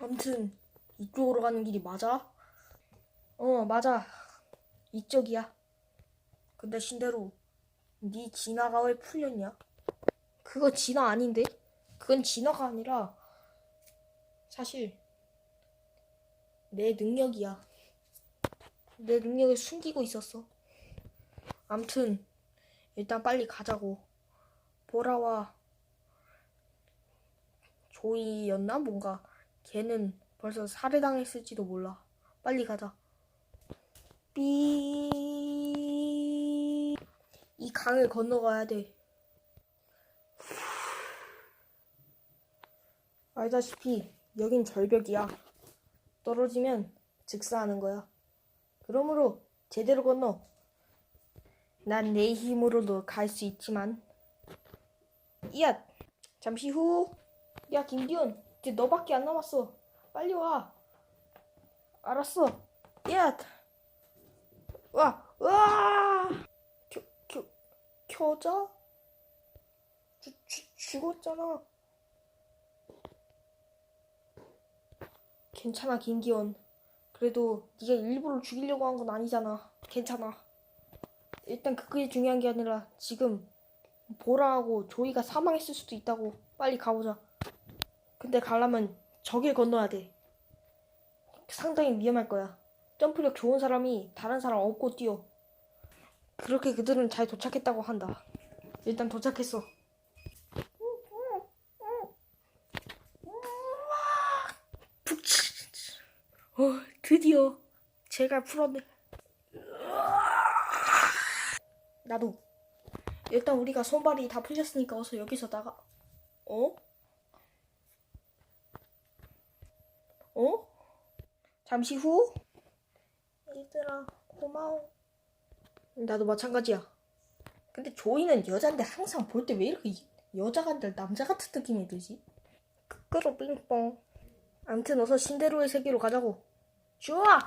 암튼 이쪽으로 가는 길이 맞아? 어 맞아 이쪽이야 근데 신대로 네 진화가 왜 풀렸냐? 그거 진화 아닌데? 그건 진화가 아니라 사실 내 능력이야 내 능력을 숨기고 있었어 암튼 일단 빨리 가자고 보라와 조이였나 뭔가 걔는 벌써 살해당했을지도 몰라 빨리 가자 삐. 이 강을 건너가야 돼. 알다시피 여긴 절벽이야. 떨어지면 즉사하는 거야. 그러므로 제대로 건너. 난 내 힘으로도 갈 수 있지만. 야, 잠시 후. 야, 김기훈, 이제 너밖에 안 남았어. 빨리 와. 알았어. 야. 와, 와! 겨, 겨, 겨자? 죽, 죽, 죽었잖아. 괜찮아, 김기원. 그래도 네가 일부러 죽이려고 한 건 아니잖아. 괜찮아. 일단 그게 중요한 게 아니라 지금 보라하고 조이가 사망했을 수도 있다고. 빨리 가보자. 근데 가려면 저길 건너야 돼. 상당히 위험할 거야. 점프력 좋은 사람이 다른 사람 업고 뛰어. 그렇게 그들은 잘 도착했다고 한다. 일단 도착했어. 어, 드디어 제가 풀었네. 나도. 일단 우리가 손발이 다 풀렸으니까 어서 여기서 나가. 어? 어? 잠시 후? 얘들아 고마워 나도 마찬가지야 근데 조이는 여잔데 항상 볼 때 왜 이렇게 여자가 아니라 남자 같은 느낌이 들지? 끄끄러 빙뽕 암튼 어서 신대로의 세계로 가자고 좋아